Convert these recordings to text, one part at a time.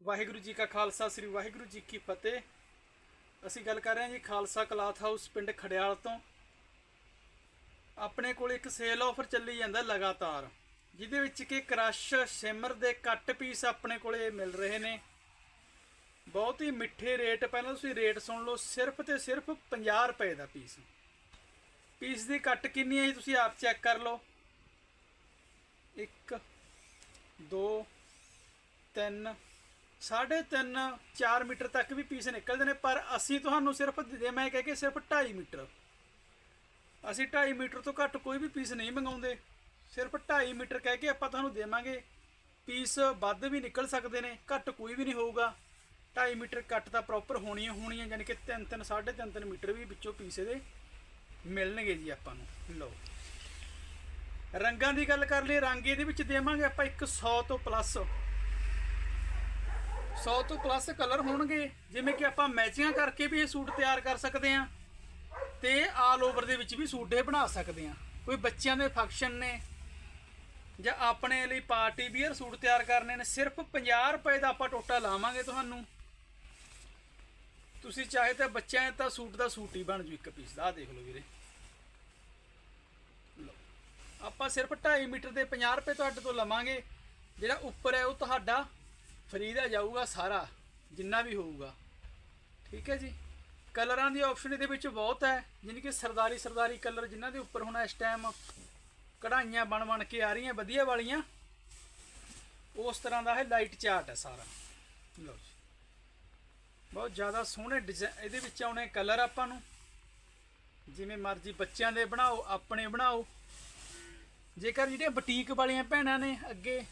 ਵਾਹਿਗੁਰੂ ਜੀ ਕਾ ਖਾਲਸਾ, ਸ੍ਰੀ ਵਾਹਿਗੁਰੂ ਜੀ ਕੀ ਫਤਿਹ। ਅਸੀਂ ਗੱਲ ਕਰ ਰਹੇ ਹਾਂ ਜੀ ਖਾਲਸਾ ਕਲਾਥ ਹਾਊਸ ਪਿੰਡ ਖੜਿਆਲ ਤੋਂ। ਆਪਣੇ ਕੋਲ ਇੱਕ ਸੇਲ ਆਫਰ ਚੱਲੀ ਜਾਂਦਾ ਲਗਾਤਾਰ, ਜਿਹਦੇ ਵਿੱਚ ਕਿ ਕ੍ਰਸ਼ ਸਿਮਰ ਦੇ ਕੱਟ ਪੀਸ ਆਪਣੇ ਕੋਲੇ ਮਿਲ ਰਹੇ ਨੇ। ਬਹੁਤ ਹੀ ਮਿੱਠੇ ਰੇਟ ਪਹਿਲਾਂ ਤੁਸੀਂ ਰੇਟ ਸੁਣ ਲਓ, ਸਿਰਫ ਤੇ ਸਿਰਫ 50 ਰੁਪਏ ਦਾ ਪੀਸ ਪੀਸ ਦੀ ਕੱਟ ਕਿੰਨੀ ਹੈ ਜੀ ਤੁਸੀਂ ਆਪ ਚੈੱਕ ਕਰ ਲਓ। 1 2 3 ਸਾਢੇ 3 4 ਮੀਟਰ ਤੱਕ ਵੀ ਪੀਸ ਨਿਕਲਦੇ ਨੇ, ਪਰ ਅਸੀਂ ਤੁਹਾਨੂੰ ਸਿਰਫ ਦੇ, ਮੈਂ ਕਹਿ ਕੇ ਸਿਰਫ 2.5 ਮੀਟਰ। ਅਸੀਂ 2.5 ਮੀਟਰ ਤੋਂ ਘੱਟ ਕੋਈ ਵੀ ਪੀਸ ਨਹੀਂ ਮੰਗਾਉਂਦੇ। ਸਿਰਫ 2.5 ਮੀਟਰ ਕਹਿ ਕੇ ਆਪਾਂ ਤੁਹਾਨੂੰ ਦੇਵਾਂਗੇ। ਪੀਸ ਵੱਧ ਵੀ ਨਿਕਲ ਸਕਦੇ ਨੇ, ਘੱਟ ਕੋਈ ਵੀ ਨਹੀਂ ਹੋਊਗਾ। 2.5 ਮੀਟਰ ਕੱਟ ਤਾਂ ਪ੍ਰੋਪਰ ਹੋਣੀ ਹੋਣੀ ਹੈ ਯਾਨੀ ਕਿ 3 3 3.5 3 ਮੀਟਰ ਵੀ ਵਿੱਚੋਂ ਪੀਸ ਇਹਦੇ ਮਿਲਣਗੇ ਜੀ ਆਪਾਂ ਨੂੰ। ਲਓ। ਰੰਗਾਂ ਦੀ ਗੱਲ ਕਰ ਲਈ ਰੰਗ ਇਹਦੇ ਵਿੱਚ ਦੇਵਾਂਗੇ ਆਪਾਂ ਇੱਕ 100 ਤੋਂ ਪਲੱਸ 100 ਤੋਂ ਪਲੱਸ ਕਲਰ ਹੋਣਗੇ, ਜਿਵੇਂ ਕਿ ਆਪਾਂ ਮੈਚਿੰਗਾਂ ਕਰਕੇ ਵੀ ਇਹ ਸੂਟ ਤਿਆਰ ਕਰ ਸਕਦੇ ਹਾਂ ਤੇ ਆਲ ਓਵਰ ਦੇ ਵਿੱਚ ਵੀ ਸੂਟ ਇਹ ਬਣਾ ਸਕਦੇ ਹਾਂ। ਕੋਈ ਬੱਚਿਆਂ ਦੇ ਫੰਕਸ਼ਨ ਨੇ ਜਾਂ ਆਪਣੇ ਲਈ ਪਾਰਟੀ ਵੀਅਰ ਸੂਟ ਤਿਆਰ ਕਰਨੇ ਨੇ, ਸਿਰਫ 50 ਰੁਪਏ ਦਾ ਆਪਾਂ ਟੋਟਾ ਲਾਵਾਂਗੇ ਤੁਹਾਨੂੰ। ਤੁਸੀਂ ਚਾਹੇ ਤਾਂ ਬੱਚਿਆਂ ਤਾਂ ਸੂਟ ਦਾ ਸੂਟ ਹੀ ਬਣ ਜੂ ਇੱਕ ਪੀਸ ਦਾ, ਆਹ ਦੇਖ ਲਓ ਵੀਰੇ। ਆਪਾਂ ਸਿਰਫ 2.5 ਮੀਟਰ ਦੇ 50 ਰੁਪਏ ਤੁਹਾਡੇ ਤੋਂ ਲਵਾਂਗੇ, ਜਿਹੜਾ ਉੱਪਰ ਹੈ ਉਹ ਤੁਹਾਡਾ ਫਰੀ ਦਾ ਜਾਊਗਾ ਸਾਰਾ, ਜਿੰਨਾ ਵੀ ਹੋਊਗਾ। ਠੀਕ ਹੈ ਜੀ? ਕਲਰਾਂ ਦੀ ਆਪਸ਼ਨ ਇਹਦੇ ਵਿੱਚ ਬਹੁਤ ਹੈ। ਜਿਵੇਂ ਕਿ ਸਰਦਾਰੀ ਸਰਦਾਰੀ ਕਲਰ ਜਿਨ੍ਹਾਂ ਦੇ ਉੱਪਰ ਹੁਣ ਇਸ ਟਾਈਮ ਕਢਾਈਆਂ ਬਣ ਬਣ ਕੇ ਆ ਰਹੀਆਂ, ਵਧੀਆ ਵਾਲੀਆਂ। ਉਸ ਤਰ੍ਹਾਂ ਦਾ ਇਹ ਲਾਈਟ ਚਾਰਟ ਹੈ ਸਾਰਾ। ਲਓ ਜੀ। ਬਹੁਤ ਜ਼ਿਆਦਾ ਸੋਹਣੇ ਡਿਜ਼ਾਈਨ ਇਹਦੇ ਵਿੱਚ ਆਉਣੇ ਕਲਰ ਆਪਾਂ ਨੂੰ। ਜਿਵੇਂ ਮਰਜ਼ੀ ਬੱਚਿਆਂ ਦੇ ਬਣਾਓ, ਆਪਣੇ ਬਣਾਓ। ਜੇਕਰ ਜਿਹੜੀਆਂ ਬੁਟੀਕ ਵਾਲੀਆਂ ਭੈਣਾਂ ਨੇ ਅੱਗੇ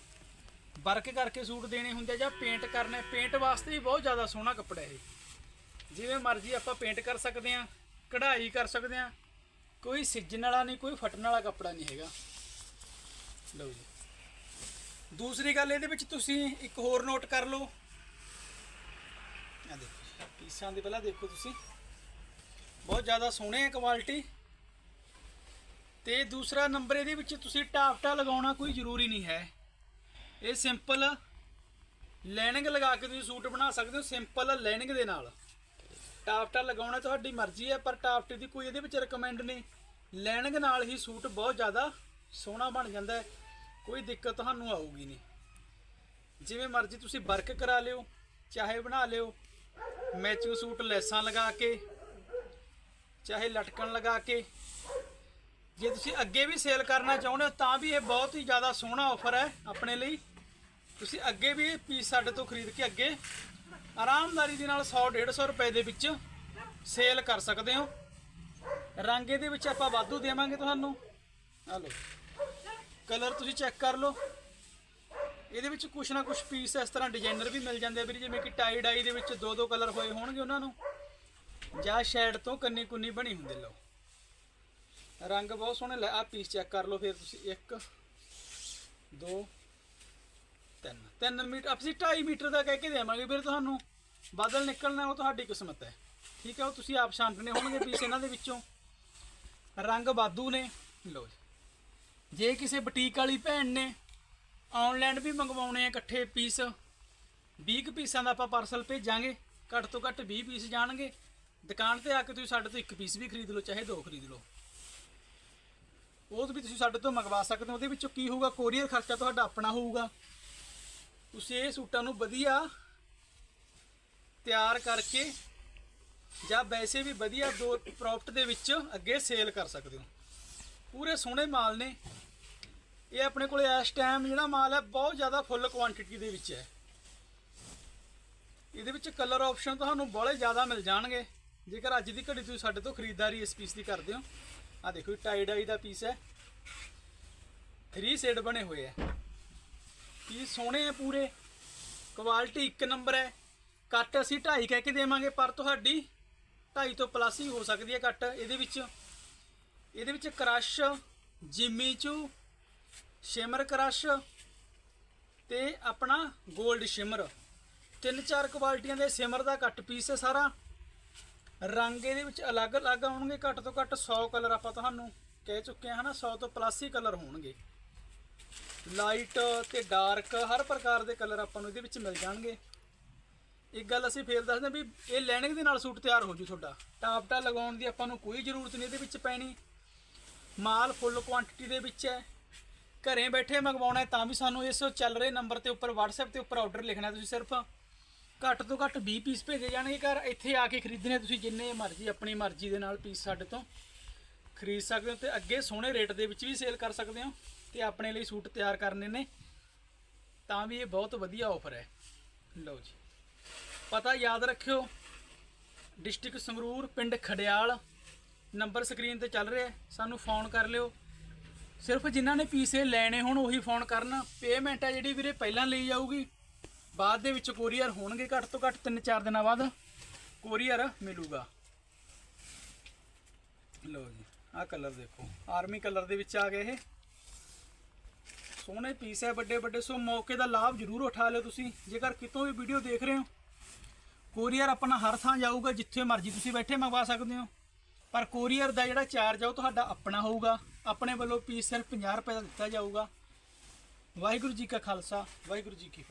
ਵਰਕ ਕਰਕੇ ਸੂਟ ਦੇਣੇ ਹੁੰਦੇ ਜਾਂ ਪੇਂਟ ਕਰਨਾ ਪੇਂਟ ਵਾਸਤੇ ਵੀ ਬਹੁਤ ਜ਼ਿਆਦਾ ਸੋਹਣਾ ਕੱਪੜਾ ਇਹ। ਜਿਵੇਂ ਮਰਜ਼ੀ ਆਪਾਂ ਪੇਂਟ ਕਰ ਸਕਦੇ ਹਾਂ, ਕਢਾਈ ਕਰ ਸਕਦੇ ਹਾਂ, ਕੋਈ ਸਿੱਜਣ ਵਾਲਾ ਨਹੀਂ, ਕੋਈ ਫਟਣ ਵਾਲਾ ਕੱਪੜਾ ਨਹੀਂ ਹੈਗਾ। ਲਓ ਜੀ। ਦੂਸਰੀ ਗੱਲ ਇਹਦੇ ਵਿੱਚ ਤੁਸੀਂ ਇੱਕ ਹੋਰ ਨੋਟ ਕਰ ਲਓ। ਆ ਦੇਖੋ ਪੀਸਾਂ ਦੇ ਪਹਿਲਾਂ ਦੇਖੋ ਤੁਸੀਂ। ਬਹੁਤ ਜ਼ਿਆਦਾ ਸੋਹਣੇ ਆ ਕੁਆਲਿਟੀ ਤੇ ਦੂਸਰਾ ਨੰਬਰ ਇਹਦੇ ਵਿੱਚ ਤੁਸੀਂ ਟਾਪਟਾ ਲਗਾਉਣਾ ਕੋਈ ਜ਼ਰੂਰੀ ਨਹੀਂ ਹੈ। ਇਹ ਸਿੰਪਲ ਲਾਈਨਿੰਗ ਲਗਾ ਕੇ ਤੁਸੀਂ ਸੂਟ ਬਣਾ ਸਕਦੇ ਹੋ ਸਿੰਪਲ ਲਾਈਨਿੰਗ ਦੇ ਨਾਲ। ਟਾਫਟਾ ਲਗਾਉਣਾ ਤੁਹਾਡੀ ਮਰਜ਼ੀ ਹੈ, ਪਰ ਟਾਫਟੇ ਦੀ ਕੋਈ ਇਹਦੇ ਵਿੱਚ ਰეკਮੈਂਡ ਨਹੀਂ। ਲਾਈਨਿੰਗ ਨਾਲ ਹੀ ਸੂਟ ਬਹੁਤ ਜ਼ਿਆਦਾ ਸੋਹਣਾ ਬਣ ਜਾਂਦਾ ਹੈ, ਕੋਈ ਦਿੱਕਤ ਤੁਹਾਨੂੰ ਆਊਗੀ ਨਹੀਂ। ਜਿਵੇਂ ਮਰਜ਼ੀ ਤੁਸੀਂ ਵਰਕ ਕਰਾ ਲਿਓ, ਚਾਹੇ ਬਣਾ ਲਿਓ ਮੈਚਿੰਗ ਸੂਟ ਲੈਸਾਂ ਲਗਾ ਕੇ, ਚਾਹੇ ਲਟਕਣ ਲਗਾ ਕੇ ਜੇ ਤੁਸੀਂ ਅੱਗੇ ਵੀ ਸੇਲ ਕਰਨਾ ਚਾਹੁੰਦੇ ਹੋ, ਤਾਂ ਵੀ ਇਹ ਬਹੁਤ ਹੀ ਜ਼ਿਆਦਾ ਸੋਹਣਾ ਆਫਰ ਹੈ ਆਪਣੇ ਲਈ। ਤੁਸੀਂ ਅੱਗੇ ਵੀ ਇਹ ਪੀਸ ਸਾਡੇ ਤੋਂ ਖਰੀਦ ਕੇ ਅੱਗੇ ਆਰਾਮਦਾਰੀ ਦੇ ਨਾਲ 100 150 ਰੁਪਏ ਦੇ ਵਿੱਚ ਸੇਲ ਕਰ ਸਕਦੇ ਹੋ। ਰੰਗ ਇਹਦੇ ਵਿੱਚ ਆਪਾਂ ਵਾਧੂ ਦੇਵਾਂਗੇ ਤੁਹਾਨੂੰ। ਆ ਲਓ। ਕਲਰ ਤੁਸੀਂ ਚੈੱਕ ਕਰ ਲਓ। ਇਹਦੇ ਵਿੱਚ ਕੁਛ ਨਾ ਕੁਛ ਪੀਸ ਇਸ ਤਰ੍ਹਾਂ ਡਿਜ਼ਾਈਨਰ ਵੀ ਮਿਲ ਜਾਂਦੇ ਆ ਵੀਰ, ਜਿਵੇਂ ਕਿ ਟਾਈ ਡਾਈ ਦੇ ਵਿੱਚ ਦੋ ਦੋ ਕਲਰ ਹੋਏ ਹੋਣਗੇ ਉਹਨਾਂ ਨੂੰ। ਜਾਂ ਸ਼ੈਡ ਤੋਂ ਕੰਨੀ ਕੁੰਨੀ ਬਣੀ ਹੁੰਦੇ, ਲਓ। ਰੰਗ ਬਹੁਤ ਸੋਹਣੇ ਲੈ ਆ ਪੀਸ ਚੈੱਕ ਕਰ ਲਓ ਫਿਰ ਤੁਸੀਂ 1 2 3 3 ਮੀਟਰ ਅਸੀਂ 2.5 ਮੀਟਰ ਦਾ ਕਹਿ ਕੇ ਦੇਵਾਂਗੇ ਫਿਰ ਤੁਹਾਨੂੰ, ਬਾਦਲ ਨਿਕਲਣਾ ਉਹ ਤੁਹਾਡੀ ਕਿਸਮਤ ਹੈ। ਠੀਕ ਹੈ, ਉਹ ਤੁਸੀਂ ਆਪ ਛਾਂਟਣੇ ਹੋਣਗੇ ਪੀਸ ਇਹਨਾਂ ਦੇ ਵਿੱਚੋਂ। ਰੰਗ ਬਾਦੂ ਨੇ, ਲਓ ਜੇ। ਕਿਸੇ ਬੁਟੀਕ ਵਾਲੀ ਭੈਣ ਨੇ ਆਨਲਾਈਨ ਵੀ ਮੰਗਵਾਉਣੇ ਆ ਇਕੱਠੇ ਪੀਸ 20 ਕੁ ਪੀਸਾਂ ਦਾ ਆਪਾਂ ਪਾਰਸਲ ਭੇਜਾਂਗੇ, ਘੱਟ ਤੋਂ ਘੱਟ 20 ਪੀਸ ਜਾਣਗੇ। ਦੁਕਾਨ ਤੇ ਆ ਕੇ ਤੁਸੀਂ ਸਾਡੇ ਤੋਂ ਇੱਕ ਪੀਸ ਵੀ ਖਰੀਦ ਲਓ, ਚਾਹੇ ਦੋ ਖਰੀਦ ਲਓ। ਉਹ ਵੀ ਤੁਸੀਂ ਸਾਡੇ ਤੋਂ ਮੰਗਵਾ ਸਕਦੇ ਹੋ। ਉਹਦੇ ਵਿੱਚੋਂ ਕੀ ਹੋਊਗਾ? ਕੋਰੀਅਰ ਖਰਚਾ ਤੁਹਾਡਾ ਆਪਣਾ ਹੋਊਗਾ। ਤੁਸੀਂ ਇਹ ਸੂਟਾਂ ਨੂੰ ਵਧੀਆ ਤਿਆਰ ਕਰਕੇ ਜਾਂ ਵੈਸੇ ਵੀ ਵਧੀਆ ਦੋ ਪ੍ਰੋਫਿਟ ਦੇ ਵਿੱਚ ਅੱਗੇ ਸੇਲ ਕਰ ਸਕਦੇ ਹੋ। ਪੂਰੇ ਸੋਹਣੇ ਮਾਲ ਨੇ। ਇਹ ਆਪਣੇ ਕੋਲ ਇਸ ਟਾਈਮ ਜਿਹੜਾ ਮਾਲ ਹੈ, ਬਹੁਤ ਜ਼ਿਆਦਾ ਫੁੱਲ ਕੁਆਂਟੀਟੀ ਦੇ ਵਿੱਚ ਹੈ। ਇਹਦੇ ਵਿੱਚ ਕਲਰ ਆਪਸ਼ਨ ਤੁਹਾਨੂੰ ਬਹੁਤ ਜ਼ਿਆਦਾ ਮਿਲ ਜਾਣਗੇ। ਜੇਕਰ ਅੱਜ ਦੀ ਘੜੀ ਤੁਸੀਂ ਸਾਡੇ ਤੋਂ ਖਰੀਦਦਾਰੀ ਇਸ ਪੀਸ ਦੀ ਕਰਦੇ ਹੋ। ਆ ਦੇਖੋ ਟਾਈ ਡਾਈ ਦਾ ਪੀਸ ਹੈ। 3 ਸੇਡ ਬਣੇ ਹੋਏ ਹੈ ਕੀ ਸੋਹਣੇ ਆ ਪੂਰੇ? ਕੁਆਲਿਟੀ ਇੱਕ ਨੰਬਰ ਹੈ ਕੱਟ ਅਸੀਂ 2.5 ਕਹਿ ਕੇ ਦੇਵਾਂਗੇ, ਪਰ ਤੁਹਾਡੀ 2.5 ਤੋਂ ਪਲੱਸ ਹੀ ਹੋ ਸਕਦੀ ਹੈ ਕੱਟ। ਇਹਦੇ ਵਿੱਚ ਇਹਦੇ ਵਿੱਚ ਕ੍ਰਸ਼ ਜਿਮੀ ਚੂ ਸ਼ਿਮਰ ਕ੍ਰਸ਼ ਤੇ ਆਪਣਾ 골ਡ ਸ਼ਿਮਰ ਤਿੰਨ ਚਾਰ ਕੁਆਲਟੀਆਂ ਦੇ ਸਿਮਰ ਦਾ ਕੱਟ ਪੀਸ ਹੈ ਸਾਰਾ। ਰੰਗ ਇਹਦੇ ਵਿੱਚ ਅਲੱਗ-ਅਲੱਗ ਆਉਣਗੇ। ਘੱਟ ਤੋਂ ਘੱਟ 100 ਕਲਰ ਆਪਾਂ ਤੁਹਾਨੂੰ ਕਹਿ ਚੁੱਕੇ ਹਾਂ ਹਨਾ 100 ਤੋਂ ਪਲੱਸ ਹੀ ਕਲਰ ਹੋਣਗੇ। ਲਾਈਟ ਤੇ ਡਾਰਕ ਹਰ ਪ੍ਰਕਾਰ ਦੇ ਕਲਰ ਆਪਾਂ ਨੂੰ ਇਹਦੇ ਵਿੱਚ ਮਿਲ ਜਾਣਗੇ। ਇੱਕ ਗੱਲ ਅਸੀਂ ਫੇਰ ਦੱਸਦੇ ਹਾਂ ਵੀ ਇਹ ਲੈਣਿੰਗ ਦੇ ਨਾਲ ਸੂਟ ਤਿਆਰ ਹੋ ਜੂ ਤੁਹਾਡਾ। ਟਾਪਟਾ ਲਗਾਉਣ ਦੀ ਆਪਾਂ ਨੂੰ ਕੋਈ ਜ਼ਰੂਰਤ ਨਹੀਂ ਇਹਦੇ ਵਿੱਚ ਪੈਣੀ। ਮਾਲ ਫੁੱਲ ਕੁਆਂਟੀਟੀ ਦੇ ਵਿੱਚ ਹੈ। ਘਰੇ ਬੈਠੇ ਮੰਗਵਾਉਣਾ ਤਾਂ ਵੀ ਸਾਨੂੰ ਇਸ ਚੱਲ ਰਹੇ ਨੰਬਰ ਤੇ ਉੱਪਰ WhatsApp ਤੇ ਉੱਪਰ ਆਰਡਰ ਲਿਖਣਾ ਤੁਸੀਂ ਸਿਰਫ। ਘੱਟ ਤੋਂ ਘੱਟ 20 ਪੀਸ ਭੇਜੇ ਜਾਣਗੇ ਘਰ। ਇੱਥੇ ਆ ਕੇ ਖਰੀਦਣੇ ਤੁਸੀਂ ਜਿੰਨੇ ਮਰਜ਼ੀ, ਆਪਣੀ ਮਰਜ਼ੀ ਦੇ ਨਾਲ ਪੀਸ ਸਾਡੇ ਤੋਂ ਖਰੀਦ ਸਕਦੇ ਹੋ ਤੇ ਅੱਗੇ ਸੋਹਣੇ ਰੇਟ ਦੇ ਵਿੱਚ ਵੀ ਸੇਲ ਕਰ ਸਕਦੇ ਹੋ। ਤੇ ਆਪਣੇ ਲਈ ਸੂਟ ਤਿਆਰ ਕਰਨੇ ਨੇ, ਤਾਂ ਵੀ ਇਹ ਬਹੁਤ ਵਧੀਆ ਆਫਰ ਹੈ। ਲਓ ਜੀ। ਪਤਾ ਯਾਦ ਰੱਖਿਓ, ਡਿਸਟ੍ਰਿਕਟ ਸੰਗਰੂਰ, ਪਿੰਡ ਖੜਿਆਲ ਨੰਬਰ ਸਕਰੀਨ ਤੇ ਚੱਲ ਰਿਹਾ ਸਾਨੂੰ ਫੋਨ ਕਰ ਲਿਓ। ਸਿਰਫ ਜਿਨ੍ਹਾਂ ਨੇ ਪੀਸੇ ਲੈਣੇ ਹੋਣ, ਉਹੀ ਫੋਨ ਕਰਨ। ਪੇਮੈਂਟ ਹੈ ਜਿਹੜੀ ਵੀਰੇ ਪਹਿਲਾਂ ਲਈ ਜਾਊਗੀ, ਬਾਅਦ ਦੇ ਵਿੱਚ ਕੋਰੀਅਰ ਹੋਣਗੇ ਘੱਟ ਤੋਂ ਘੱਟ 3-4 ਦਿਨਾਂ ਬਾਅਦ ਕੋਰੀਅਰ ਮਿਲੂਗਾ। ਲਓ ਜੀ, ਆਹ ਕਲਰ ਦੇਖੋ ਆਰਮੀ ਕਲਰ ਦੇ ਵਿੱਚ ਆ ਗਏ ਇਹ। ਸੋਹਣੇ ਪੀਸ ਹੈ, ਵੱਡੇ ਵੱਡੇ, ਸੋ ਮੌਕੇ ਦਾ ਲਾਭ ਜ਼ਰੂਰ ਉਠਾ ਲਿਓ ਤੁਸੀਂ। ਜੇਕਰ ਕਿਤੋਂ ਵੀ ਵੀਡੀਓ ਦੇਖ ਰਹੇ ਹੋ ਕੋਰੀਅਰ ਆਪਣਾ ਹਰ ਥਾਂ ਜਾਊਗਾ, ਜਿੱਥੇ ਮਰਜ਼ੀ ਤੁਸੀਂ ਬੈਠੇ ਮੰਗਵਾ ਸਕਦੇ ਹੋ। ਪਰ ਕੋਰੀਅਰ ਦਾ ਜਿਹੜਾ ਚਾਰਜ ਆ, ਉਹ ਤੁਹਾਡਾ ਆਪਣਾ ਹੋਊਗਾ। ਆਪਣੇ ਵੱਲੋਂ ਪੀਸ ਸਿਰਫ 50 ਰੁਪਏ ਦਾ ਦਿੱਤਾ ਜਾਊਗਾ। ਵਾਹਿਗੁਰੂ ਜੀ ਕਾ ਖਾਲਸਾ, ਵਾਹਿਗੁਰੂ ਜੀ ਕੀ ਫਤਿਹ।